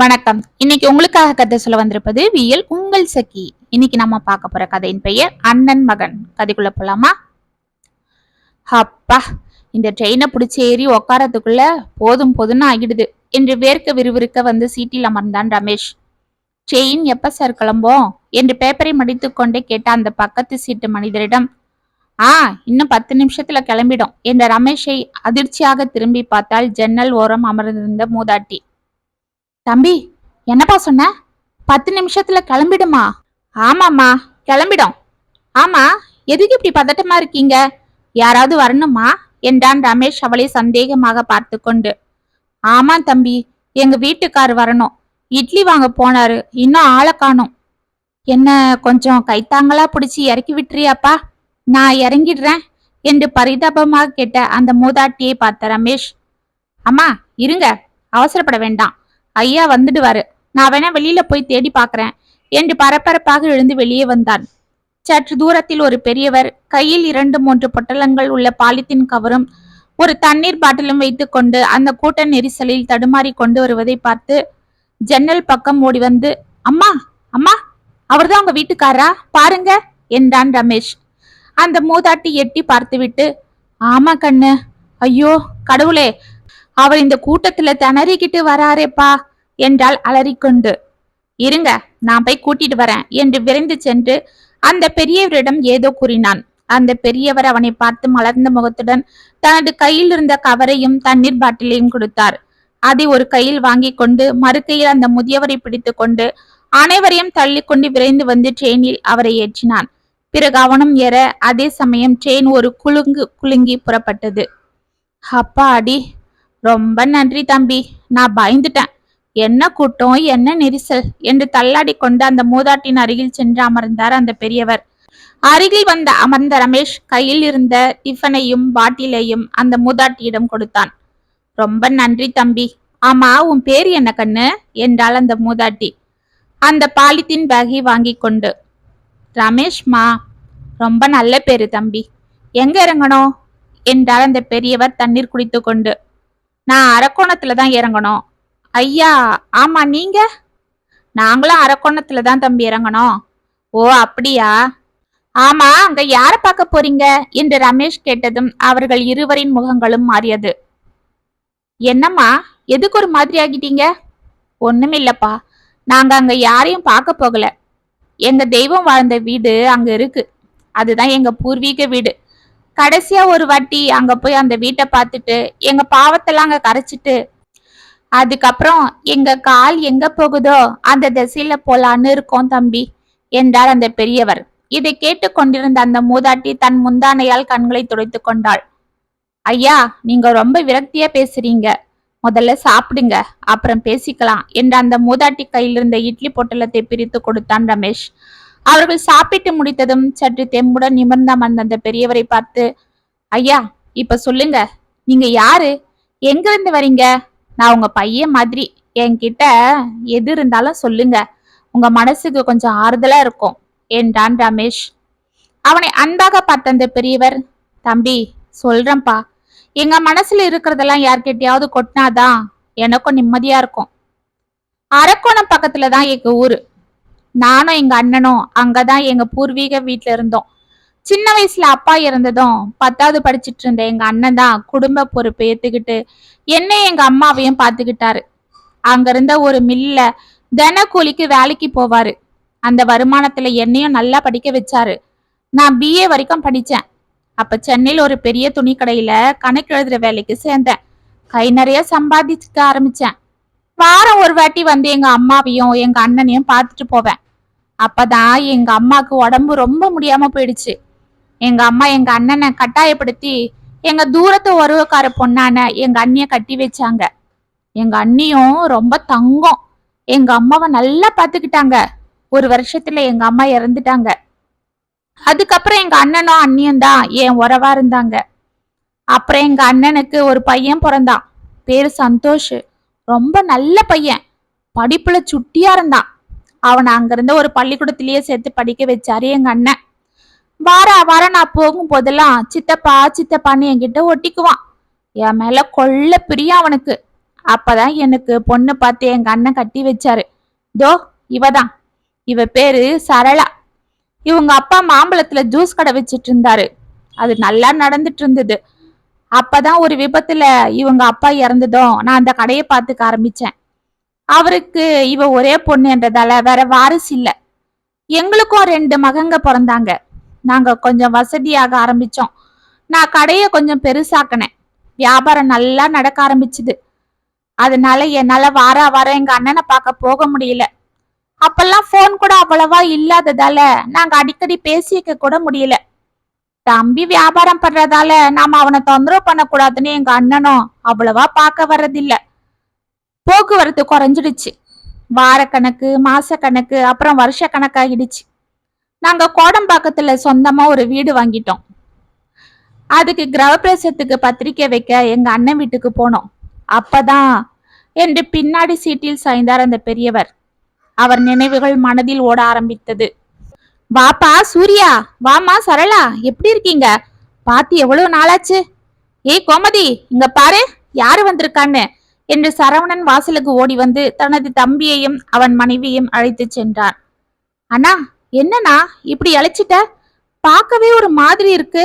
வணக்கம். இன்னைக்கு உங்களுக்காக கதை சொல்ல வந்திருப்பது வியல் உங்கள் சகி. இன்னைக்கு நம்ம பார்க்க போற கதையின் பெயர் அண்ணன் மகன். கதைக்குள்ள போலாமா? அப்பா இந்த ட்ரெயினை பிடிச்சி ஏறி உக்காரத்துக்குள்ள போதும் போதும்னு ஆகிடுது என்று வேர்க்க விறுவிறுக்க வந்து சீட்டில் அமர்ந்தான் ரமேஷ். ட்ரெயின் எப்ப சார் கிளம்போம்? என்று பேப்பரை மடித்து கொண்டே கேட்ட அந்த பக்கத்து சீட்டு மனிதரிடம். ஆ இன்னும் பத்து நிமிஷத்துல கிளம்பிடும் என்ற ரமேஷை அதிர்ச்சியாக திரும்பி பார்த்தால் ஜன்னல் ஓரம் அமர்ந்திருந்த மூதாட்டி. தம்பி என்னப்பா சொன்ன? பத்து நிமிஷத்துல கிளம்பிடுமா? ஆமாம்மா கிளம்பிடும். ஆமா எதுக்கு இப்படி பதட்டமா இருக்கீங்க? யாராவது வரணுமா? என்றான் ரமேஷ் அவளை சந்தேகமாக பார்த்து கொண்டு ஆமா தம்பி எங்க வீட்டுக்கார் வரணும். இட்லி வாங்க போனாரு இன்னும் ஆளை காணும். என்ன கொஞ்சம் கைத்தாங்களா பிடிச்சி இறக்கி விட்டுறியாப்பா? நான் இறங்கிடுறேன் என்று பரிதாபமாக கேட்ட அந்த மூதாட்டியை பார்த்த ரமேஷ். அம்மா இருங்க அவசரப்பட வேண்டாம். ஐயா வந்துடுவாரு. நான் வேணா வெளியில போய் தேடி பார்க்கறேன் என்று பரபரப்பாக எழுந்து வெளியே வந்தான். சற்று தூரத்தில் ஒரு பெரியவர் கையில் இரண்டு மூன்று பொட்டலங்கள் உள்ள பாலித்தீன் கவரும் ஒரு தண்ணீர் பாட்டிலும் வைத்துக்கொண்டு அந்த கூட்ட நெரிசலில் தடுமாறி கொண்டு வருவதை பார்த்து ஜன்னல் பக்கம் ஓடி வந்து அம்மா அம்மா அவர்தான் உங்க வீட்டுக்காரா பாருங்க என்றான் ரமேஷ். அந்த மூதாட்டி எட்டி பார்த்துவிட்டு ஆமா கண்ணு ஐயோ கடவுளே அவர் இந்த கூட்டத்துல திணறிக்கிட்டு வராரேப்பா என்றாள் அலறிக்கொண்டு. இருங்க நான் போய் கூட்டிட்டு வரேன் என்று விரைந்து சென்று அந்த பெரியவரிடம் ஏதோ கூறினான். அந்த பெரியவர் அவனை பார்த்து மலர்ந்த முகத்துடன் தனது கையில் இருந்த கவரையும் தண்ணீர் பாட்டிலையும் கொடுத்தார். அதை ஒரு கையில் வாங்கி கொண்டு மறுக்கையில் அந்த முதியவரை பிடித்து கொண்டு அனைவரையும் தள்ளி கொண்டு விரைந்து வந்து ட்ரெயினில் அவரை ஏற்றினான். பிறகு அவனும் ஏற அதே சமயம் ட்ரெயின் ஒரு குலுங்கு குலுங்கி புறப்பட்டது. அப்பா அடி ரொம்ப நன்றி தம்பி. நான் பயந்துட்டேன். என்ன கூட்டம் என்ன நெரிசல்? என்று தள்ளாடி கொண்டு அந்த மூதாட்டின் அருகில் சென்று அமர்ந்தார் அந்த பெரியவர். அருகில் வந்த அமர்ந்த ரமேஷ் கையில் இருந்த டிஃபனையும் பாட்டிலையும் அந்த மூதாட்டியிடம் கொடுத்தான். ரொம்ப நன்றி தம்பி. ஆமா உன் பேர் என்ன கண்ணு? என்றாள் அந்த மூதாட்டி. அந்த பாலித்தீன் பேகை வாங்கி கொண்டு. ரமேஷ்மா ரொம்ப நல்ல பேரு தம்பி. எங்க இறங்கணும்? என்றால் அந்த பெரியவர் தண்ணீர் குடித்து கொண்டு. நான் அரக்கோணத்துல தான் இறங்கணும். ஐயா ஆமா நீங்க? நாங்களும் அரக்கோணத்துல தான் தம்பி இறங்கணும். ஓ அப்படியா? ஆமா அங்க யார பார்க்க போறீங்க? என்று ரமேஷ் கேட்டதும் அவர்கள் இருவரின் முகங்களும் மாறியது. என்னம்மா எதுக்கு ஒரு மாதிரி ஆகிட்டீங்க? ஒண்ணுமில்லப்பா. நாங்க அங்க யாரையும் பார்க்க போகல. எங்க தெய்வம் வாழ்ந்த வீடு அங்க இருக்கு. அதுதான் எங்க பூர்வீக வீடு. கடைசியா ஒரு வாட்டி அங்க போய் அந்த வீட்டை பார்த்துட்டு எங்க பாவத்தெல்லாம் அங்க கரைச்சிட்டு அதுக்கப்புறம் எங்க கால் எங்க போகுதோ அந்த திசையில போலான்னு இருக்கோம் தம்பி என்றார் அந்த பெரியவர். இதை கேட்டு கொண்டிருந்த அந்த மூதாட்டி தன் முந்தானையால் கண்களை துடைத்து கொண்டாள். ஐயா நீங்க ரொம்ப விரக்தியா பேசுறீங்க. முதல்ல சாப்பிடுங்க அப்புறம் பேசிக்கலாம் என்று அந்த மூதாட்டி கையிலிருந்த இட்லி பொட்டலத்தை பிரித்து கொடுத்தான் ரமேஷ். அவர்கள் சாப்பிட்டு முடித்ததும் சற்று தெம்புடன் நிமிர்ந்தம் அந்தந்த அந்த பெரியவரை பார்த்து ஐயா இப்ப சொல்லுங்க. நீங்க யாரு? எங்கிருந்து வரீங்க? நான் உங்க பையன் மாதிரி. என்கிட்ட எது இருந்தாலும் சொல்லுங்க. உங்க மனசுக்கு கொஞ்சம் ஆறுதலா இருக்கும் என்றான் ரமேஷ். அவனை அன்பாக பார்த்த அந்த பெரியவர் தம்பி சொல்றேன்பா எங்க மனசுல இருக்கிறதெல்லாம் யார்கிட்டயாவது கொட்டினாதான் எனக்கும் நிம்மதியா இருக்கும். அரக்கோணம் பக்கத்துல தான் எங்க ஊரு. நானும் எங்க அண்ணனும் அங்கதான் எங்க பூர்வீக வீட்டுல இருந்தோம். சின்ன வயசுல அப்பா இருந்ததும் பத்தாவது படிச்சிட்டு இருந்த எங்க அண்ணன் தான் குடும்ப பொறுப்பு ஏத்துக்கிட்டு என்னை எங்க அம்மாவையும் பாத்துக்கிட்டாரு. அங்க இருந்த ஒரு மில்ல தின கூலிக்கு வேலைக்கு போவாரு. அந்த வருமானத்துல என்னையும் நல்லா படிக்க வச்சாரு. நான் பிஏ வரைக்கும் படிச்சேன். அப்ப சென்னையில் ஒரு பெரிய துணி கடையில கணக்கு எழுதுற வேலைக்கு சேர்ந்தேன். கை நிறைய சம்பாதிச்சுக்க ஆரம்பிச்சேன். வாரம் ஒரு வாட்டி வந்து எங்க அம்மாவையும் எங்க அண்ணனையும் பார்த்துட்டு போவேன். அப்பதான் எங்க அம்மாக்கு உடம்பு ரொம்ப முடியாம போயிடுச்சு. எங்க அம்மா எங்க அண்ணனை கட்டாயப்படுத்தி எங்க தூரத்து உறவுக்கார பொண்ணான எங்க அண்ணிய கட்டி வச்சாங்க. எங்க அண்ணியும் ரொம்ப தங்கம். எங்க அம்மாவை நல்லா பாத்துக்கிட்டாங்க. ஒரு வருஷத்துல எங்க அம்மா இறந்துட்டாங்க. அதுக்கப்புறம் எங்க அண்ணனும் அண்ணியும் தான் என் உறவா இருந்தாங்க. அப்புறம் எங்க அண்ணனுக்கு ஒரு பையன் பிறந்தான். பேரு சந்தோஷ். ரொம்ப நல்ல பையன். படிப்புல சுட்டியா இருந்தான். அவனை அங்கிருந்த ஒரு பள்ளிக்கூடத்திலேயே சேர்த்து படிக்க வச்சாரு எங்க அண்ணன். வார வாரம் நான் போகும் போதெல்லாம் சித்தப்பா சித்தப்பான்னு என்கிட்ட ஒட்டிக்குவான். என் மேல கொள்ள பிரியம் அவனுக்கு. அப்பதான் எனக்கு பொண்ணு பார்த்து எங்க அண்ணன் கட்டி வச்சாரு. தோ இவதான். இவ பேரு சரளா. இவங்க அப்பா மாம்பழத்துல ஜூஸ் கடை வச்சிட்டு இருந்தாரு அது நல்லா நடந்துட்டு இருந்தது அப்பதான் ஒரு விபத்துல இவங்க அப்பா இறந்ததும் நான் அந்த கடையை பார்த்துக்க ஆரம்பிச்சேன். அவருக்கு இவ ஒரே பொண்ணுன்றதால வேற வாரிசு இல்ல. எங்களுக்கும் ரெண்டு மகங்க பிறந்தாங்க. நாங்க கொஞ்சம் வசதியாக ஆரம்பிச்சோம். நான் கடையை கொஞ்சம் பெருசாக்கினேன். வியாபாரம் நல்லா நடக்க ஆரம்பிச்சுது. அதனால என்னால வார வாரம் எங்க அண்ணனை பார்க்க போக முடியல. அப்பெல்லாம் ஃபோன் கூட அவ்வளவா இல்லாததால நாங்க அடிக்கடி பேசிக்க கூட முடியல. தம்பி வியாபாரம் பண்றதால நாம அவனை தொந்தரவு பண்ணக்கூடாதுன்னு எங்க அண்ணனும் அவ்வளவா பார்க்க வர்றதில்லை. போக்குவரத்து குறைஞ்சிடுச்சு. வாரக்கணக்கு மாசக்கணக்கு அப்புறம் வருஷ கணக்காகிடுச்சு. நாங்க கோடம்பாக்கத்துல சொந்தமா ஒரு வீடு வாங்கிட்டோம். அதுக்கு கிரகப்பிரசத்துக்கு பத்திரிக்கை வைக்க எங்க அண்ணன் வீட்டுக்கு போனோம். அப்பதான் என்று பின்னாடி சீட்டில் சாய்ந்தார் அந்த பெரியவர். அவர் நினைவுகள் மனதில் ஓட ஆரம்பித்தது. வாப்பா சூர்யா! வாமா சரளா! எப்படி இருக்கீங்க? பார்த்து எவ்வளவு நாளாச்சு? ஏய் கோமதி இங்க பாரு! யாரு வந்திருக்கான்னு? என்று சரவணன் வாசலுக்கு ஓடி வந்து தனது தம்பியையும் அவன் மனைவியையும் அழைத்து சென்றான். அண்ணா என்னண்ணா இப்படி அழைச்சிட்ட? பார்க்கவே ஒரு மாதிரி இருக்கு.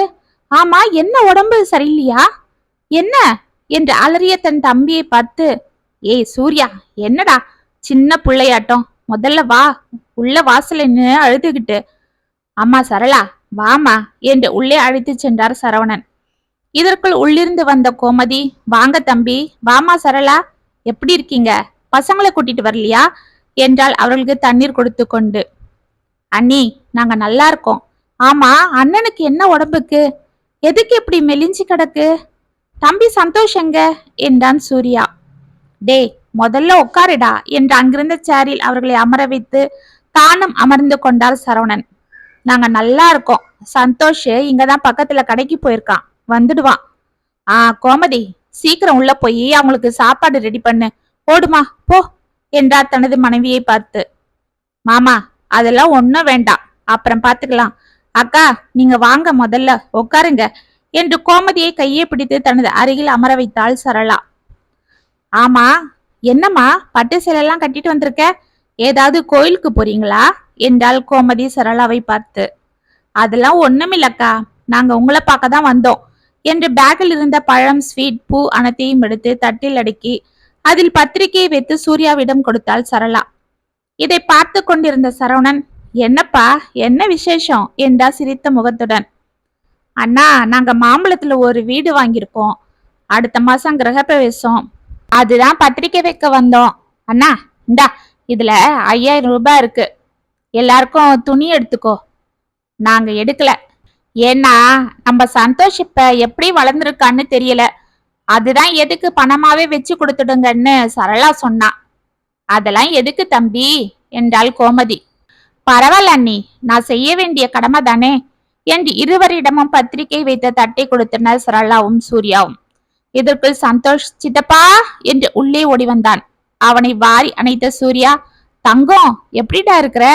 ஆமா என்ன உடம்பு சரியில்லையா? என்ன? என்று அலறிய தன் தம்பியை பார்த்து ஏய் சூர்யா என்னடா? சின்ன பிள்ளையாட்டம். முதல்ல வா உள்ள வாசல்ல நின்னு அழுதுகிட்டு. அம்மா சரளா வாமா என்று உள்ளே அழைத்து சென்றார் சரவணன். இதற்குள் உள்ளிருந்து வந்த கோமதி வாங்க தம்பி வாமா சரளா எப்படி இருக்கீங்க? பசங்களை கூட்டிட்டு வரலையா? என்றால் அவர்களுக்கு தண்ணீர் கொடுத்து கொண்டு. அண்ணி நாங்க நல்லா இருக்கோம். ஆமா அண்ணனுக்கு என்ன உடம்புக்கு? எதுக்கு இப்படி மெலிஞ்சு கிடக்கு? தம்பி சந்தோஷ் எங்க? என்றான் சூர்யா. டேய் முதல்ல உட்காருடா என்று அங்கிருந்த சேரில் அவர்களை அமர வைத்து தானும் அமர்ந்து கொண்டார் சரவணன். நாங்க நல்லா இருக்கோம். சந்தோஷ் இங்கதான் பக்கத்துல கடைக்கு போயிருக்கான். வந்துடுவான். ஆ கோமதி சீக்கிரம் உள்ள போய் அவங்களுக்கு சாப்பாடு ரெடி பண்ணு. ஓடுமா போ என்றார் தனது மனைவியை பார்த்து. மாமா அதெல்லாம் ஒன்றும் வேண்டாம். அப்புறம் பார்த்துக்கலாம். அக்கா நீங்க வாங்க முதல்ல உட்காருங்க என்று கோமதியை கையை பிடித்து தனது அருகில் அமர வைத்தாள் சரளா. ஆமா என்னம்மா பட்டு சேலையெல்லாம் கட்டிட்டு வந்திருக்க? ஏதாவது கோயிலுக்கு போறீங்களா? என்றாள் கோமதி சரளாவை பார்த்து. அதெல்லாம் ஒண்ணுமில்லக்கா நாங்க உங்களை பார்க்க தான் வந்தோம். என்று பேக்கில் இருந்த பழம் ஸ்வீட் பூ அனைத்தையும் எடுத்து தட்டில் அடுக்கி அதில் பத்திரிகையை வைத்து சூர்யாவிடம் கொடுத்தாள் சரளா. இதை பார்த்து கொண்டிருந்த சரவணன் என்னப்பா என்ன விசேஷம்? என்றா சிரித்த முகத்துடன். அண்ணா நாங்க மாம்பழத்துல ஒரு வீடு வாங்கியிருக்கோம். அடுத்த மாசம் கிரகப்பிரவேசம். அதுதான் பத்திரிக்கை வைக்க வந்தோம். அண்ணா இந்தா இதுல ஐயாயிரம் ரூபாய் இருக்கு. எல்லாருக்கும் துணி எடுத்துக்கோ. நாங்க எடுக்கல. ஏன்னா நம்ம சந்தோஷ் இப்ப எப்படி வளர்ந்துருக்கான்னு தெரியல. அதுதான் எதுக்கு பணமாவே வச்சு கொடுத்துடுங்கன்னு சரளா சொன்னா. அதெல்லாம் எதுக்கு தம்பி? என்றாள் கோமதி. பரவாயில்ல அண்ணி நான் செய்ய வேண்டிய கடமை தானே? என்று இருவரிடமும் பத்திரிகை வைத்த தட்டை கொடுத்தனர் சரளாவும் சூர்யாவும். இதற்குள் சந்தோஷ் சித்தப்பா! என்று உள்ளே ஓடி வந்தான். அவனை வாரி அணைத்த சூர்யா தங்கம் எப்படிடா இருக்கிற?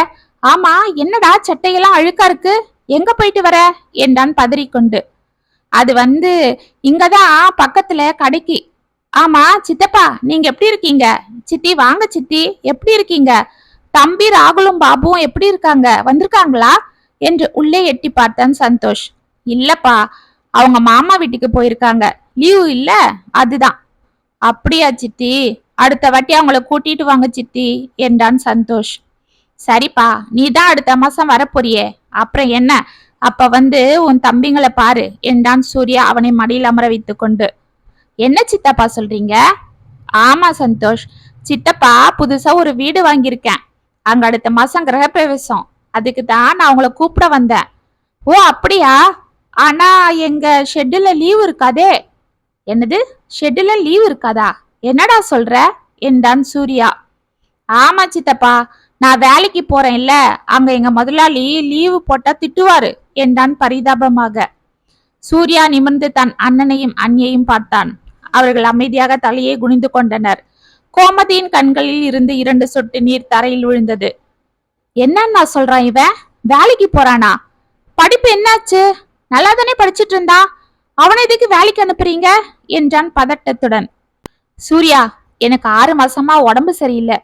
ஆமா என்னடா சட்டையெல்லாம் அழுக்கா இருக்கு? எங்க போயிட்டு வர? என்றான் பதறிக்கொண்டு. அது வந்து இங்கதான் பக்கத்துல கடைக்கு. ஆமா சித்தப்பா நீங்க எப்படி இருக்கீங்க? சித்தி வாங்க சித்தி எப்படி இருக்கீங்க? தம்பி ராகுலும் பாபுவும் எப்படி இருக்காங்க? வந்திருக்காங்களா? என்று உள்ளே எட்டி பார்த்தான் சந்தோஷ். இல்லப்பா அவங்க மாமா வீட்டுக்கு போயிருக்காங்க. லீவு இல்ல? அதுதான். அப்படியா சித்தி? அடுத்த வாட்டி அவங்கள கூட்டிட்டு வாங்க சித்தி என்றான் சந்தோஷ். சரிப்பா நீ தான் அடுத்த மாசம் வரப்போறியே. அப்புறம் என்ன? அப்ப வந்து உன் தம்பிங்களை பாரு. என்றான் சூர்யா அவனை மடியில் அமர வைத்து கொண்டு. என்ன சித்தப்பா சொல்றீங்க? ஆமா சந்தோஷ். சித்தப்பா புதுசா ஒரு வீடு வாங்கியிருக்கேன். அங்க அடுத்த மாசம் கிரகப்பிரவேசம். அதுக்கு தான் நான் உங்களை கூப்பிட வந்தேன். ஓ அப்படியா? ஆனா எங்க ஷெட்யூல்ல லீவ் இருக்காதே. என்னது? ஷெட்யூல்ல லீவ் இருக்காதா? என்னடா சொல்ற? என்றான் சூர்யா. ஆமா சித்தப்பா. நான் வேலைக்கு போறேன் இல்ல அங்க எங்க முதலாளி லீவு போட்டா திட்டுவாரு என்றான் பரிதாபமாக. சூர்யா நிமிர்ந்து தன் அண்ணனையும் அண்ணியையும் பார்த்தான். அவர்கள் அமைதியாக தலையை குனிந்து கொண்டனர். கோமதியின் கண்களில் இருந்து இரண்டு சொட்டு நீர் தரையில் விழுந்தது. என்னன்னா சொல்றான் இவன் வேலைக்கு போறானா? படிப்பு என்னாச்சு? நல்லா தானே படிச்சிட்டு இருந்தா? அவனை எதுக்கு வேலைக்கு அனுப்புறீங்க? என்றான் பதட்டத்துடன். சூர்யா எனக்கு ஆறு மாசமா உடம்பு சரியில்லை.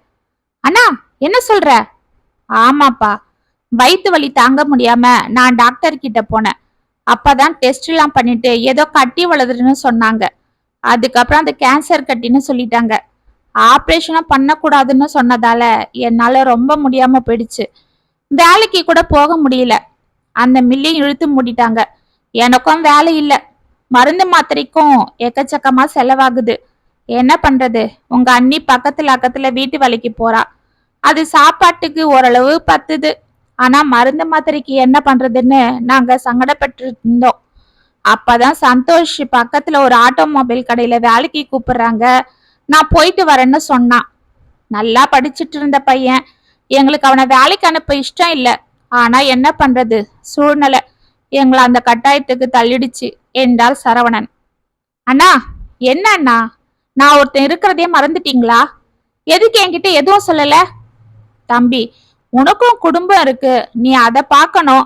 அண்ணா என்ன சொல்ற? ஆமாப்பா. வயிற்று வலி தாங்க முடியாம நான் டாக்டர் கிட்ட போனேன். அப்பதான் டெஸ்ட் எல்லாம் பண்ணிட்டு ஏதோ கட்டி வளருதுன்னு சொன்னாங்க. அதுக்கப்புறம் அந்த கேன்சர் கட்டின்னு சொல்லிட்டாங்க. ஆப்ரேஷனும் பண்ணக்கூடாதுன்னு சொன்னதால என்னால ரொம்ப முடியாம போயிடுச்சு. வேலைக்கு கூட போக முடியல. அந்த மில்லையும் இழுத்து மூடிட்டாங்க. எனக்கும் வேலை இல்லை. மருந்து மாத்திரைக்கும் எக்கச்சக்கமா செலவாகுது. என்ன பண்றது? உங்க அண்ணி பக்கத்துல அக்கத்துல வீட்டு வேலைக்கு போறா. அது சாப்பாட்டுக்கு ஓரளவு பத்துது. ஆனா மருந்து மாத்திரைக்கு என்ன பண்றதுன்னு நாங்க சங்கடப்பட்டு இருந்தோம் அப்பதான் சந்தோஷ் பக்கத்துல ஒரு ஆட்டோமொபைல் கடையில வேலைக்கு கூப்பிடுறாங்க. நான் போயிட்டு வரேன்னு சொன்னான். நல்லா படிச்சுட்டு இருந்த பையன். எங்களுக்கு அவனை வேலைக்கு அனுப்ப இஷ்டம் இல்லை. ஆனா என்ன பண்றது? சூழ்நிலை. எங்களை அந்த கட்டாயத்துக்கு தள்ளிடுச்சு. என்றார் சரவணன். அண்ணா என்ன அண்ணா? நான் ஒருத்தன் இருக்கிறதே மறந்துட்டீங்களா? எதுக்கு என்கிட்ட எதுவும் சொல்லல? தம்பி உனக்கும் குடும்பம் இருக்கு. நீ அதை பார்க்கணும்.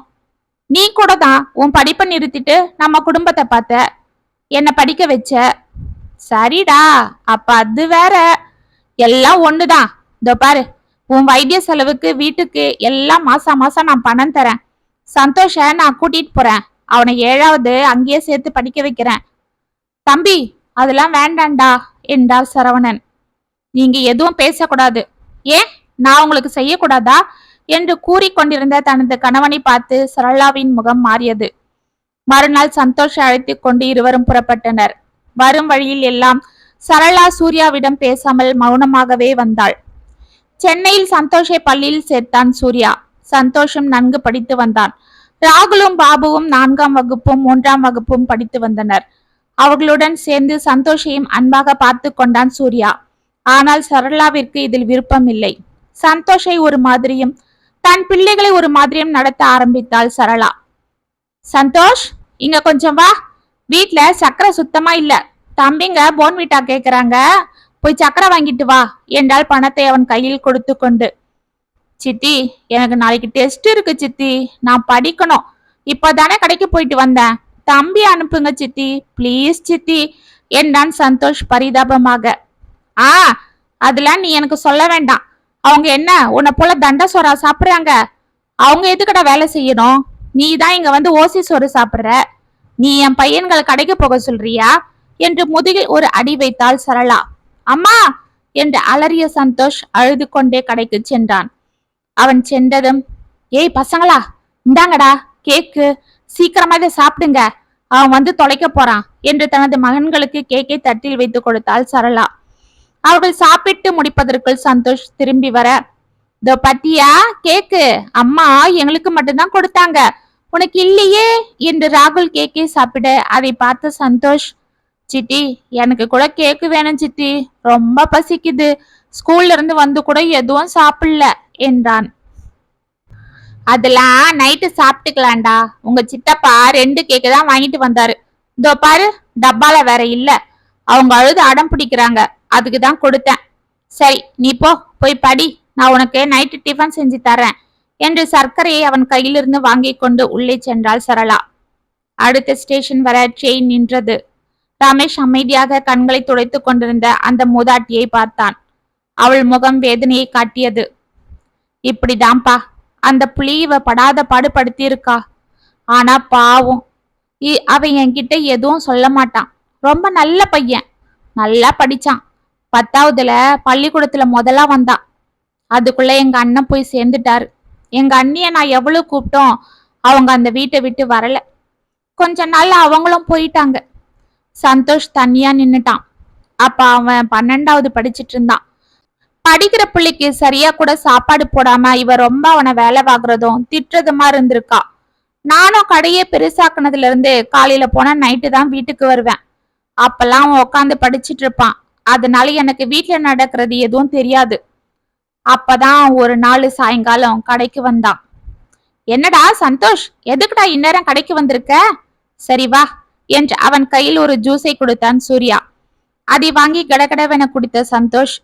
நீ கூட தான் உன் படிப்பை நிறுத்திட்டு நம்ம குடும்பத்தை பார்த்த. என்னை படிக்க வச்ச. சரிடா அப்ப அது வேற. எல்லாம் ஒண்ணுதான். இதோ பாரு உன் வைத்திய செலவுக்கு வீட்டுக்கு எல்லாம் மாசம் மாசம் நான் பணம் தரேன். சந்தோஷ நான் கூட்டிட்டு போறேன். அவனை ஏழாவது அங்கேயே சேர்த்து படிக்க வைக்கிறேன். தம்பி அதெல்லாம் வேண்டாம்டா. என்றார் சரவணன். நீங்க எதுவும் பேசக்கூடாது. ஏன்? நான் உங்களுக்கு செய்யக்கூடாதா? என்று கூறிக்கொண்டிருந்த தனது கணவனை பார்த்து சரளாவின் முகம் மாறியது. மறுநாள் சந்தோஷ் அழைத்துக் கொண்டு இருவரும் புறப்பட்டனர். வரும் வழியில் எல்லாம் சரளா சூர்யாவிடம் பேசாமல் மௌனமாகவே வந்தாள். சென்னையில் சந்தோஷை பள்ளியில் சேர்த்தான் சூர்யா. சந்தோஷம் நன்கு படித்து வந்தான். ராகுலும் பாபுவும் நான்காம் வகுப்பும் மூன்றாம் வகுப்பும் படித்து வந்தனர். அவர்களுடன் சேர்ந்து சந்தோஷையும் அன்பாக பார்த்து கொண்டான் சூர்யா. ஆனால் சரளாவிற்கு இதில் விருப்பம் இல்லை சந்தோஷை ஒரு மாதிரியும் தன் பிள்ளைகளை ஒரு மாதிரியும் நடத்த ஆரம்பித்தாள் சரளா. சந்தோஷ் இங்க கொஞ்சம் வா. வீட்ல சக்கரை சுத்தமா இல்ல. தம்பிங்க போன்விட்டா கேக்குறாங்க. போய் சக்கரை வாங்கிட்டு வா என்றால் பணத்தை அவன் கையில் கொடுத்து கொண்டு. சித்தி எனக்கு நாளைக்கு டெஸ்ட் இருக்கு சித்தி. நான் படிக்கணும். இப்பதானே கடைக்கு போயிட்டு வந்தேன். தம்பி அனுப்புங்க சித்தி. ப்ளீஸ் சித்தி. என்றான் சந்தோஷ் பரிதாபமாக. ஆ அதெல்லாம் நீ எனக்கு சொல்ல வேண்டாம். அவங்க என்ன உன்னை போல தண்ட சோறா சாப்பிடுறாங்க? அவங்க எதுக்கடா வேலை செய்யணும்? நீ தான் இங்க வந்து ஓசி சோறு சாப்பிடுற. நீ என் பையன்களை கடைக்கு போக சொல்றியா? என்று முதுகில் ஒரு அடி வைத்தாள் சரளா. அம்மா என்று அலறிய சந்தோஷ் அழுது கொண்டே கடைக்கு சென்றான். அவன் சென்றதும் ஏய் பசங்களா இந்தாங்கடா கேக்கு. சீக்கிரமா இதை சாப்பிடுங்க. அவன் வந்து தொலைக்க போறான் என்று தனது மகன்களுக்கு கேக்கை தட்டில் வைத்து கொடுத்தாள் சரளா. அவர்கள் சாப்பிட்டு முடிப்பதற்குள் சந்தோஷ் திரும்பி வர இதோ பத்தியா கேக்கு அம்மா எங்களுக்கு மட்டும்தான் கொடுத்தாங்க. உனக்கு இல்லையே? என்று ராகுல் கேக்கை சாப்பிட அதை பார்த்த சந்தோஷ் சித்தி எனக்கு கூட கேக்கு வேணும் சித்தி. ரொம்ப பசிக்குது. ஸ்கூல்ல இருந்து வந்து கூட எதுவும் சாப்பிடல என்றான். அதெல்லாம் நைட்டு சாப்பிட்டுக்கலாம்டா. உங்க சித்தப்பா ரெண்டு கேக்கு தான் வாங்கிட்டு வந்தாரு. இதோ பாரு டப்பால வேற இல்ல. அவங்க அழுது அடம் பிடிக்கிறாங்க. அதுக்கு தான் கொடுத்தேன். சரி நீ போ போய் படி. நான் உனக்கு நைட்டு டிஃபன் செஞ்சு தரேன் என்று சர்க்கரையை அவன் கையிலிருந்து வாங்கி கொண்டு உள்ளே சென்றாள் சரளா. அடுத்த ஸ்டேஷன் வர ட்ரெயின் நின்றது. ரமேஷ் அமைதியாக கண்களை துடைத்து கொண்டிருந்த அந்த மூதாட்டியை பார்த்தான். அவள் முகம் வேதனையை காட்டியது. இப்படிதான்ப்பா அந்த புலி இவ படாத பாடுபடுத்தி இருக்கா ஆனா பாவம். இ- அவன் என்கிட்ட எதுவும் சொல்ல மாட்டான். ரொம்ப நல்ல பையன். நல்லா படிச்சான். பத்தாவதுல பள்ளிக்கூடத்துல முதலா வந்தான். அதுக்குள்ள எங்க அண்ணன் போய் சேர்ந்துட்டாரு. எங்க அண்ணிய நான் எவ்வளவு கூப்பிட்டோம் அவங்க அந்த வீட்டை விட்டு வரல. கொஞ்ச நாள் அவங்களும் போயிட்டாங்க. சந்தோஷ் தனியா நின்னுட்டான். அப்ப அவன் பன்னெண்டாவது படிச்சிட்டு இருந்தான். படிக்கிற பிள்ளைக்கு சரியா கூட சாப்பாடு போடாம இவ ரொம்ப அவனை வேலை வாங்குறதும் திட்டுறதுமா இருந்திருக்கா. நானும் கடையே பெருசாக்குனதுல இருந்து காலையில போனா நைட்டு தான் வீட்டுக்கு வருவேன். அப்பெல்லாம் அவன் உட்காந்து படிச்சிட்டு இருப்பான். அதனால எனக்கு வீட்டுல நடக்கிறது எதுவும் தெரியாது. அப்பதான் ஒரு நாள் சாயங்காலம் கடைக்கு வந்தான். என்னடா சந்தோஷ் எதுக்குடா இந்நேரம் கடைக்கு வந்திருக்க? சரி வா என்று அவன் கையில் ஒரு ஜூஸை கொடுத்தான் சூர்யா. அதை வாங்கி கடகடவென குடித்த சந்தோஷ்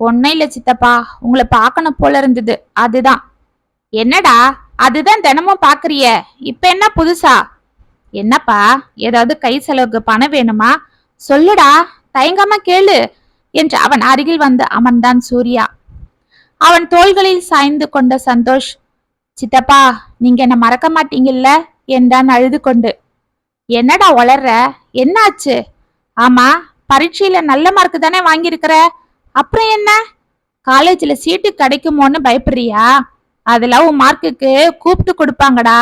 ஒன்னும் இல்ல சித்தப்பா. உங்களை பார்க்கணும் போல இருந்தது. அதுதான். என்னடா? அதுதான் தினமும் பாக்குறிய இப்ப என்ன புதுசா? என்னப்பா? ஏதாவது கை செலவுக்கு பணம் வேணுமா? சொல்லுடா. தயங்காம கேளு என்று அவன் அருகில் வந்து அமர்ந்தான் சூர்யா. அவன் தோள்களில் சாய்ந்து கொண்ட சந்தோஷ் சித்தப்பா நீங்க என்ன மறக்க மாட்டீங்கல்ல? என்றான் அழுது கொண்டு. என்னடா வளர்ற? என்னாச்சு? ஆமா பரீட்சையில நல்ல மார்க் தானே வாங்கியிருக்கிற? அப்புறம் என்ன? காலேஜில் சீட்டு கிடைக்குமோன்னு பயப்படுறியா? அதெல்லாம் உன் மார்க்குக்கு கூப்பிட்டு கொடுப்பாங்கடா.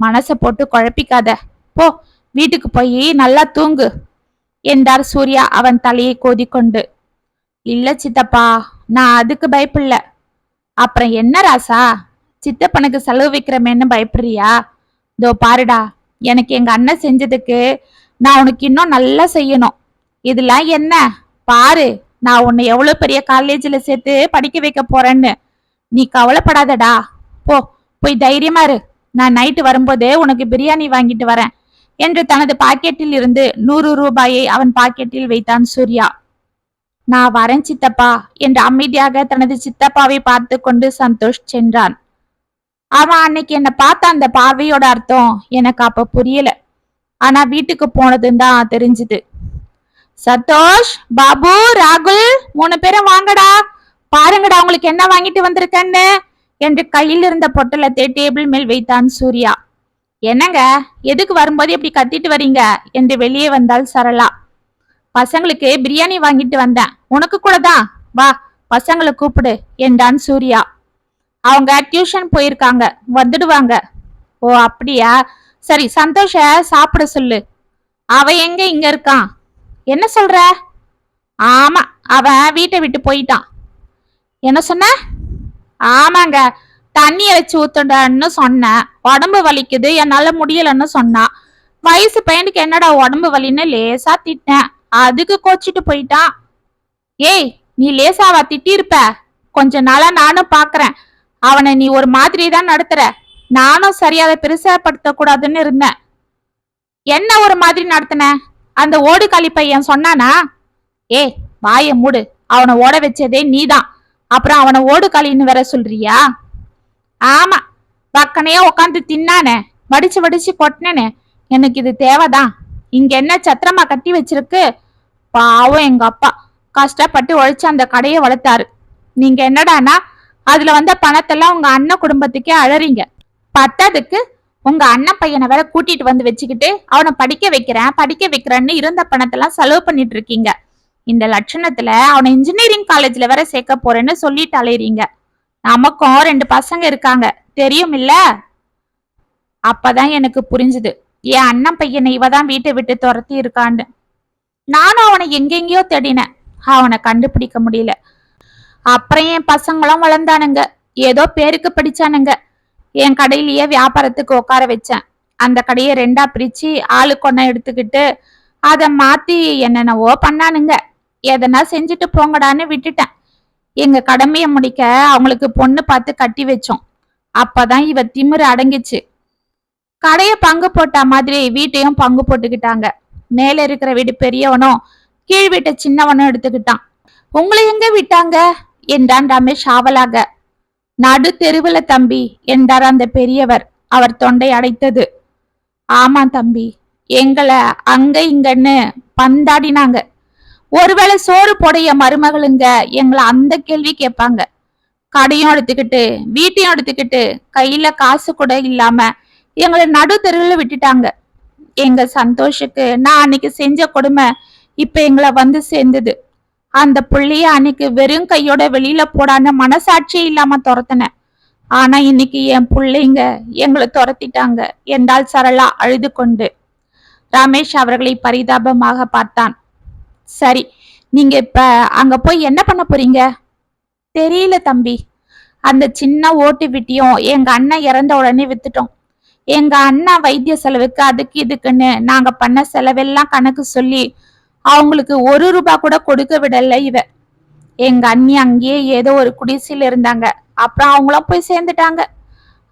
மனசை போட்டு குழப்பிக்காத. போ வீட்டுக்கு போய் நல்லா தூங்கு என்றார் சூர்யா அவன் தலையை கோதிக்கொண்டு. இல்ல சித்தப்பா நான் அதுக்கு பயப்படல அப்புறம் என்ன ராசா? சித்தப்பனுக்கு செலவு வைக்கிறமேன்னு பயப்படுறியா? இதோ பாருடா எனக்கு எங்க அண்ணன் செஞ்சதுக்கு நான் உனக்கு இன்னும் நல்லா செய்யணும். இதெல்லாம் என்ன? பாரு. நான் உன்னை எவ்வளவு பெரிய காலேஜில் சேர்த்து படிக்க வைக்க போறேன்னு. நீ கவலைப்படாதடா. போ போய் தைரியமா இரு. நான் நைட்டு வரும்போது உனக்கு பிரியாணி வாங்கிட்டு வரேன் என்று தனது பாக்கெட்டில் இருந்து நூறு ரூபாயை அவன் பாக்கெட்டில் வைத்தான் சூர்யா. நான் வரேன் சித்தப்பா என்று அமைதியாக தனது சித்தப்பாவை பார்த்து கொண்டு சந்தோஷ் சென்றான். அவன் அன்னைக்கு என்னை பார்த்த அந்த பார்வையோட அர்த்தம் எனக்கு அப்ப புரியல. ஆனா வீட்டுக்கு போனதுன்னு தான் தெரிஞ்சுது. சந்தோஷ் பாபு ராகுல் மூணு பேரும் வாங்கடா. பாருங்கடா உங்களுக்கு என்ன வாங்கிட்டு வந்திருக்கேன்னு. என்று கையில் இருந்த பொட்டலத்தை டேபிள் மேல் வைத்தான் சூர்யா. என்னங்க எதுக்கு வரும்போது இப்படி கத்திட்டு வரீங்க? என்று வெளியே வந்தாள் சரளா. பசங்களுக்கு பிரியாணி வாங்கிட்டு வந்தேன். உனக்கு கூட தான் வா பசங்களை கூப்பிடு என்றான் சூர்யா. அவங்க டியூஷன் போயிருக்காங்க வந்துடுவாங்க. ஓ அப்படியா? சரி சந்தோஷ சாப்பிட சொல்லு. அவ எங்க இங்க இருக்கான் என்ன சொல்ற? ஆமா அவன் வீட்டை விட்டு போயிட்டான். என்ன சொன்ன? ஆமாங்க தண்ணி இறைச்சி ஊத்துடன்னு சொன்னேன் உடம்பு வலிக்குது என்னால முடியலன்னு சொன்னான் வயசு பையனுக்கு என்னடா உடம்பு வலின்னு லேசா திட்டேன் அதுக்கு கோச்சிட்டு போயிட்டான். ஏய் நீ லேசாவா திட்டிருப்ப கொஞ்ச நாளா நானும் பாக்குறேன். அவனை நீ ஒரு மாதிரி தான் நடத்துற. நானும் சரியாக பெருசாப்படுத்த கூடாதுன்னு இருந்தேன். என்ன ஒரு மாதிரி நடத்தின? அந்த ஓடுகாலி பையன் சொன்னானா ஏய் வாய மூடு. அவனை ஓட வச்சதே நீதான். அப்புறம் அவனை ஓடுகாலின்னு வேற சொல்றியா? ஆமா. பக்கனையா உட்காந்து தின்னானே. வடிச்சு வடிச்சு கொட்டினேனே. எனக்கு இது தேவைதான். இங்க என்ன சத்திரமா கட்டி வச்சிருக்கு? பாவம் எங்க அப்பா. கஷ்டப்பட்டு உழைச்சு அந்த கடையை வளர்த்தாரு. நீங்க என்னடானா அதுல வந்த பணத்தெல்லாம் உங்க அண்ணன் குடும்பத்துக்கே அழறீங்க. பத்ததுக்கு உங்க அண்ணன் பையனை வேற கூட்டிட்டு வந்து வச்சுக்கிட்டு அவனை படிக்க வைக்கிறேன் படிக்க வைக்கிறேன்னு இருந்த பணத்தெல்லாம் செலவு பண்ணிட்டு இருக்கீங்க. இந்த லட்சணத்துல அவனை இன்ஜினியரிங் காலேஜ்ல வேற சேர்க்க போறேன்னு சொல்லிட்டு அலையிறீங்க. நமக்கும் ரெண்டு பசங்க இருக்காங்க. தெரியும் இல்ல? அப்பதான் எனக்கு புரிஞ்சுது. என் அண்ணன் பையனை இவ தான் வீட்டை விட்டு துரத்தி இருக்கான்னு. நானும் அவனை எங்கெங்கேயோ தேடினேன். அவனை கண்டுபிடிக்க முடியல. அப்புறம் என் பசங்களும் வளர்ந்தானுங்க. ஏதோ பேருக்கு படிச்சானுங்க. என் கடையிலேயே வியாபாரத்துக்கு உட்கார வச்சேன். அந்த கடையை ரெண்டா பிரிச்சு ஆளு ஒண்ணா எடுத்துக்கிட்டு அதை மாத்தி என்னென்னவோ பண்ணானுங்க. எதனா செஞ்சுட்டு போங்கடான்னு விட்டுட்டேன். எங்க கடமையை முடிக்க அவங்களுக்கு பொண்ணு பார்த்து கட்டி வச்சோம். அப்பதான் இவ திமிரு அடங்கிச்சு. கடையை பங்கு போட்ட மாதிரி வீட்டையும் பங்கு போட்டுக்கிட்டாங்க. மேல இருக்கிற வீடு பெரியவனும் கீழ் வீட்டை சின்னவனும் எடுத்துக்கிட்டான். உங்களை எங்க விட்டாங்க? என்றான் ரமேஷ் ஆவலாக. நடு தெருவுல தம்பி என்றார் அந்த பெரியவர். அவர் தொண்டை அடைத்தது. ஆமா தம்பி எங்களை அங்க இங்கன்னு பந்தாடினாங்க. ஒருவேளை சோறு போடைய மருமகளுங்க எங்களை அந்த கேள்வி கேட்பாங்க. கடையும் எடுத்துக்கிட்டு வீட்டையும் எடுத்துக்கிட்டு கையில காசு கூட இல்லாம எங்களை நடு தெருவில் விட்டுட்டாங்க. எங்க சந்தோஷுக்கு நான் அன்னைக்கு செஞ்ச கொடுமை இப்ப எங்களை வந்து சேர்ந்தது. அந்த புள்ளைய அன்னைக்கு வெறும் கையோட வெளியில போடான்னு மனசாட்சியே இல்லாம துரத்தினேன் ஆனா இன்னைக்கு என் பிள்ளைங்க எங்களை துரத்திட்டாங்க. என்றால் சரளா அழுது கொண்டு. ரமேஷ் அவர்களை பரிதாபமாக பார்த்தான். சரி நீங்க இப்ப அங்க போய் என்ன பண்ண போறீங்க? தெரியல தம்பி. அந்த சின்ன ஓட்டு விட்டியும் எங்க அண்ணன் இறந்த உடனே வித்துட்டோம். எங்க அண்ணா வைத்திய செலவுக்கு அதுக்கு இதுக்குன்னு நாங்க பண்ண செலவெல்லாம் கணக்கு சொல்லி அவங்களுக்கு ஒரு ரூபாய் கூட கொடுக்க விடல இவ. எங்க அண்ணி அங்கேயே ஏதோ ஒரு குடிசையில இருந்தாங்க. அப்புறம் அவங்களாம் போய் சேர்ந்துட்டாங்க.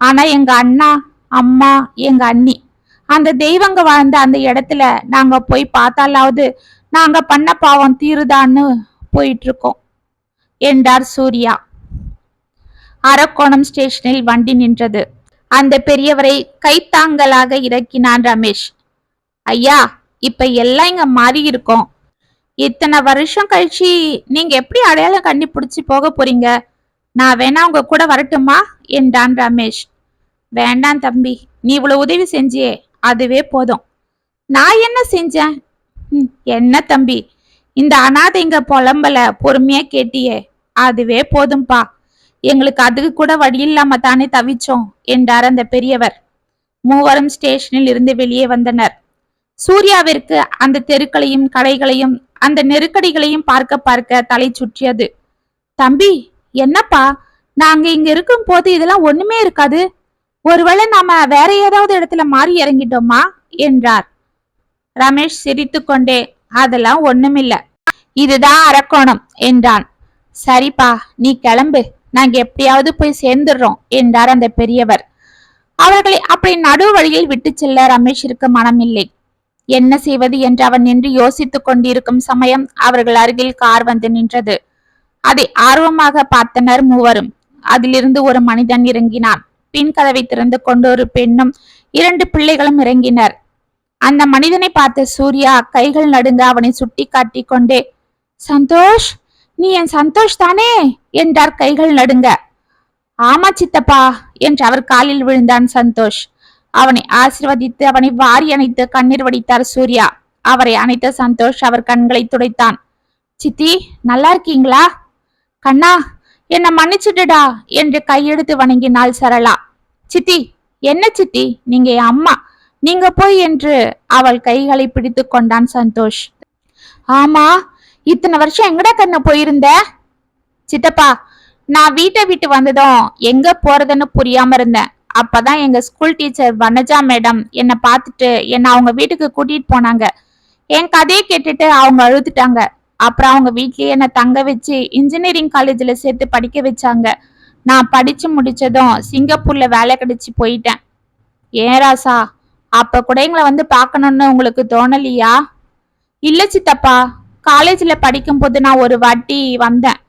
ஆனா எங்க அண்ணா அம்மா எங்க அண்ணி அந்த தெய்வங்க வாழ்ந்த அந்த இடத்துல நாங்க போய் பார்த்தாலாவது நாங்க பண்ண பாவம் தீருதான்னு போயிட்டு இருக்கோம் என்றார் சூர்யா. அரக்கோணம் ஸ்டேஷனில் வண்டி நின்றது. அந்த பெரியவரை கைத்தாங்கலாக இறக்கினான் ரமேஷ். ஐயா இப்ப எல்லாம் இங்க மாறி இருக்கோம். இத்தனை வருஷம் கழிச்சு நீங்க எப்படி அடையாளம் கண்டுபிடிச்சு போக போறீங்க? நான் வேணா உங்க கூட வரட்டுமா? என்றான் ரமேஷ். வேண்டாம் தம்பி நீ இவ்வளவு உதவி செஞ்சியே அதுவே போதும். நான் என்ன செஞ்சேன்? ம், என்ன தம்பி இந்த அனாதைங்க புலம்பல பொறுமையா கேட்டியே அதுவே போதும்பா. எங்களுக்கு அதுக்கு கூட வழி இல்லாம தானே தவிச்சோம் என்றார் அந்த பெரியவர். மூவரும் ஸ்டேஷனில் இருந்து வெளியே வந்தனர். சூர்யாவிற்கு அந்த தெருக்களையும் கடைகளையும் அந்த நெருக்கடிகளையும் பார்க்க பார்க்க தலை சுற்றியது. தம்பி என்னப்பா? நாங்க இங்க இருக்கும் போது இதெல்லாம் ஒண்ணுமே இருக்காது. ஒருவேளை நாம வேற ஏதாவது இடத்துல மாறி இறங்கிட்டோமா? என்றார். ரமேஷ் சிரித்துக்கொண்டே அதெல்லாம் ஒண்ணுமில்ல. இதுதான் அரக்கோணம் என்றான். சரிப்பா நீ கிளம்பு. நாங்க எப்படியாவது போய் சேர்ந்துடுறோம் என்றார் அந்த பெரியவர். அவர்களை அப்படி நடு வழியில் விட்டு செல்ல ரமேஷிற்கு மனமில்லை. என்ன செய்வது என்று அவன் நின்று யோசித்துக் கொண்டிருக்கும் சமயம் அவர்கள் அருகில் கார் வந்து நின்றது. அதை ஆர்வமாக பார்த்தனர் மூவரும். அதிலிருந்து ஒரு மனிதன் இறங்கினான். பின் கதவை திறந்து கொண்டு ஒரு பெண்ணும் இரண்டு பிள்ளைகளும் இறங்கினர். அந்த மனிதனை பார்த்த சூர்யா கைகள் நடுங்க அவனை சுட்டி காட்டி கொண்டே சந்தோஷ் நீ என் சந்தோஷ் தானே? என்றார் கைகள் நடுங்க. ஆமா சித்தப்பா என்று அவர் காலில் விழுந்தான் சந்தோஷ். அவனை ஆசிர்வதித்து அவனை வாரி அணைத்து கண்ணீர் வடித்தார் சூர்யா. அவரை அணைத்த சந்தோஷ் அவர் கண்களை துடைத்தான். சித்தி நல்லா இருக்கீங்களா? கண்ணா என்ன மன்னிச்சிடுடா என்று கையெடுத்து வணங்கினாள் சரளா. சித்தி என்ன சித்தி? நீங்க என் அம்மா. நீங்க போய் என்று அவள் கைகளை பிடித்து கொண்டான் சந்தோஷ். ஆமா இத்தனை வருஷம் எங்கடா கண்ணு போயிருந்த? சித்தப்பா நான் வீட்டை விட்டு வந்ததும் எங்க போறதுன்னு புரியாம இருந்தேன். அப்பதான் எங்க ஸ்கூல் டீச்சர் வனஜா மேடம் என்னை பார்த்துட்டு என்னை அவங்க வீட்டுக்கு கூட்டிட்டு போனாங்க. என் கதையை கேட்டுட்டு அவங்க அழுதுட்டாங்க. அப்புறம் அவங்க வீட்லயே என்னை தங்க வச்சு இன்ஜினியரிங் காலேஜ்ல சேர்த்து படிக்க வச்சாங்க. நான் படிச்சு முடிச்சதும் சிங்கப்பூர்ல வேலை கிடைச்சி போயிட்டேன். ஏன் ராசா அப்ப கூட எங்களை வந்து பார்க்கணும்னு உங்களுக்கு தோணலையா? இல்ல சித்தப்பா காலேஜ்ல படிக்கும்போது நான் ஒரு வாட்டி வந்தேன்.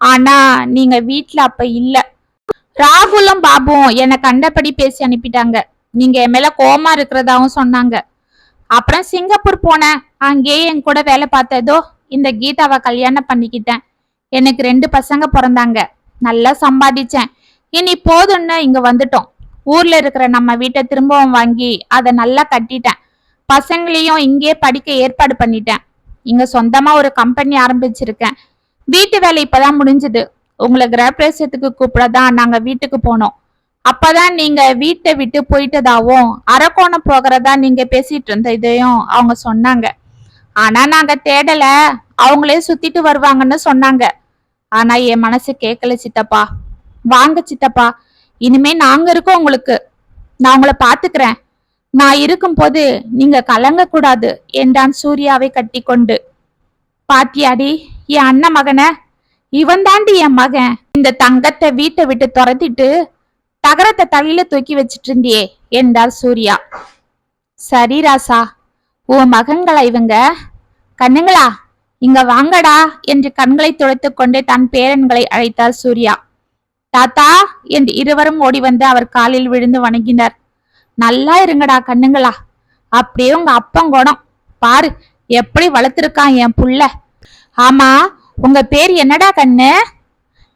ஆனா நீங்க வீட்ல அப்ப இல்லை. ராகுலும் பாபுவும் என்னை கண்டபடி பேசி அனுப்பிட்டாங்க. நீங்க என் மேல கோமா இருக்கிறதாவும் சொன்னாங்க. அப்புறம் சிங்கப்பூர் போனேன் அங்கேயே என் கூட வேலை பார்த்ததோ இந்த கீதாவை கல்யாணம் பண்ணிக்கிட்டேன். எனக்கு ரெண்டு பசங்க பிறந்தாங்க. நல்லா சம்பாதிச்சேன். இனி போதும்னு இங்க வந்துட்டோம். ஊர்ல இருக்கிற நம்ம வீட்டை திரும்பவும் வாங்கி அதை நல்லா கட்டிட்டேன். பசங்களையும் இங்கேயே படிக்க ஏற்பாடு பண்ணிட்டேன். இங்க சொந்தமா ஒரு கம்பெனி ஆரம்பிச்சிருக்கேன். வீட்டு வேலை இப்பதான் முடிஞ்சது. உங்களை கிரகப்பிரவேசத்துக்கு கூப்பிடதான் நாங்க வீட்டுக்கு போனோம். அப்பதான் நீங்க வீட்டை விட்டு போயிட்டதாவும் அரக்கோணம் போகிறதா நீங்க பேசிட்டு இருந்த இதையும் அவங்க சொன்னாங்க. ஆனா நாங்க தேடல. அவங்களே சுத்திட்டு வருவாங்கன்னு சொன்னாங்க. ஆனா என் மனசு கேட்கல சித்தப்பா. வாங்க சித்தப்பா. இனிமே நாங்க இருக்கோம் உங்களுக்கு. நான் உங்களை பாத்துக்கிறேன். நான் இருக்கும்போது நீங்க கலங்க கூடாது என்றான் சூர்யாவை கட்டிக்கொண்டு. பாத்தியாடி என் அண்ணன் மகனை இவன் தாண்டி என் மகன். இந்த தங்கத்தை வீட்டை விட்டு துரத்திட்டு தகரத்தை தலையில தூக்கி வச்சிட்டு இருந்தியே என்றார் சூர்யா. சரி ராசா உன் மகன்களா இவங்க? கண்ணுங்களா இங்க வாங்கடா என்று கண்களை துளைத்து கொண்டே தன் பேரன்களை அழைத்தார் சூர்யா. தாத்தா என்று இருவரும் ஓடி வந்து அவர் காலில் விழுந்து வணங்கினர். நல்லா இருங்கடா கண்ணுங்களா. அப்படியே உங்க அப்பங்குணம் பாரு எப்படி வளர்த்திருக்கான் என் புள்ள. ஆமா உங்க பேர் என்னடா கண்ணு?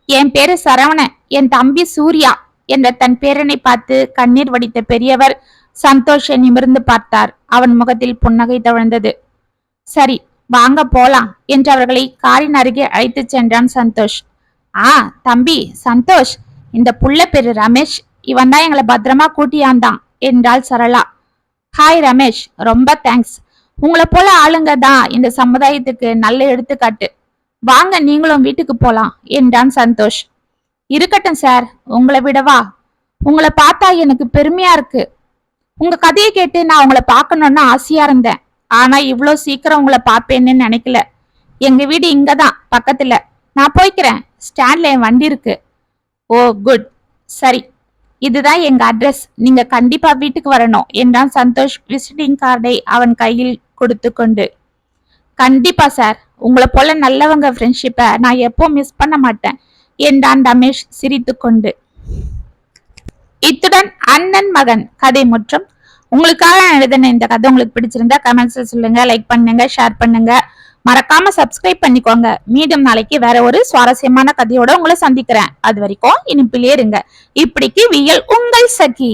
என் பேரு சரவணன். என் தம்பி சூர்யா. என்ற தன் பேரனை பார்த்து கண்ணீர் வடித்த பெரியவர் சந்தோஷ நிமிர்ந்து பார்த்தார். அவன் முகத்தில் புன்னகை தவழ்ந்தது. சரி வாங்க போலாம் என்று அவர்களை காரின் அருகே அழைத்துச் சென்றான் சந்தோஷ். ஆ தம்பி சந்தோஷ். இந்த புள்ள பேரு ரமேஷ். இவன் தான் எங்களை பத்திரமா கூட்டியாந்தான் என்றாள் சரளா. ஹாய் ரமேஷ் ரொம்ப தேங்க்ஸ் உங்களை போல ஆளுங்க தான் இந்த சமுதாயத்துக்கு நல்ல எடுத்துக்காட்டு. வாங்க நீங்களும் வீட்டுக்கு போலாம் என்றான் சந்தோஷ். இருக்கட்டும் சார் உங்களை விடவா? உங்களை பார்த்தா எனக்கு பெருமையா இருக்கு. உங்க கதையை கேட்டு நான் உங்களை பார்க்கணும்னு ஆசையா இருந்தேன். ஆனா இவ்வளோ சீக்கிரம் உங்களை பார்ப்பேன்னு நினைக்கல. எங்க வீடு இங்கதான் பக்கத்துல. நான் போய்க்கிறேன். ஸ்டாண்ட்ல என் வண்டி இருக்கு. ஓ குட் சரி. இதுதான் எங்க அட்ரஸ். நீங்க கண்டிப்பா வீட்டுக்கு வரணும் என்றான் சந்தோஷ். விசிட்டிங் கார்டை அவன் கையில் கொடுத்து கொண்டு கண்டிப்பா சார் உங்களை போல நல்லவங்க ஃப்ரெண்ட்ஷிப்பை நான் எப்போ மிஸ் பண்ண மாட்டேன். என்றான் ரமேஷ் சிரித்து கொண்டு இத்துடன் அண்ணன் மகன் கதை முற்றும். உங்களுக்காக நான் எழுதின இந்த கதை உங்களுக்கு பிடிச்சிருந்தா கமெண்ட்ஸ்ல சொல்லுங்க லைக் பண்ணுங்க ஷேர் பண்ணுங்க. மறக்காம சப்ஸ்கிரைப் பண்ணிக்கோங்க. மீண்டும் நாளைக்கு வேற ஒரு சுவாரஸ்யமான கதையோட உங்களை சந்திக்கிறேன். அது வரைக்கும் இனிப்பிலே இருங்க. இப்படிக்கு வியல் உங்கள் சகி.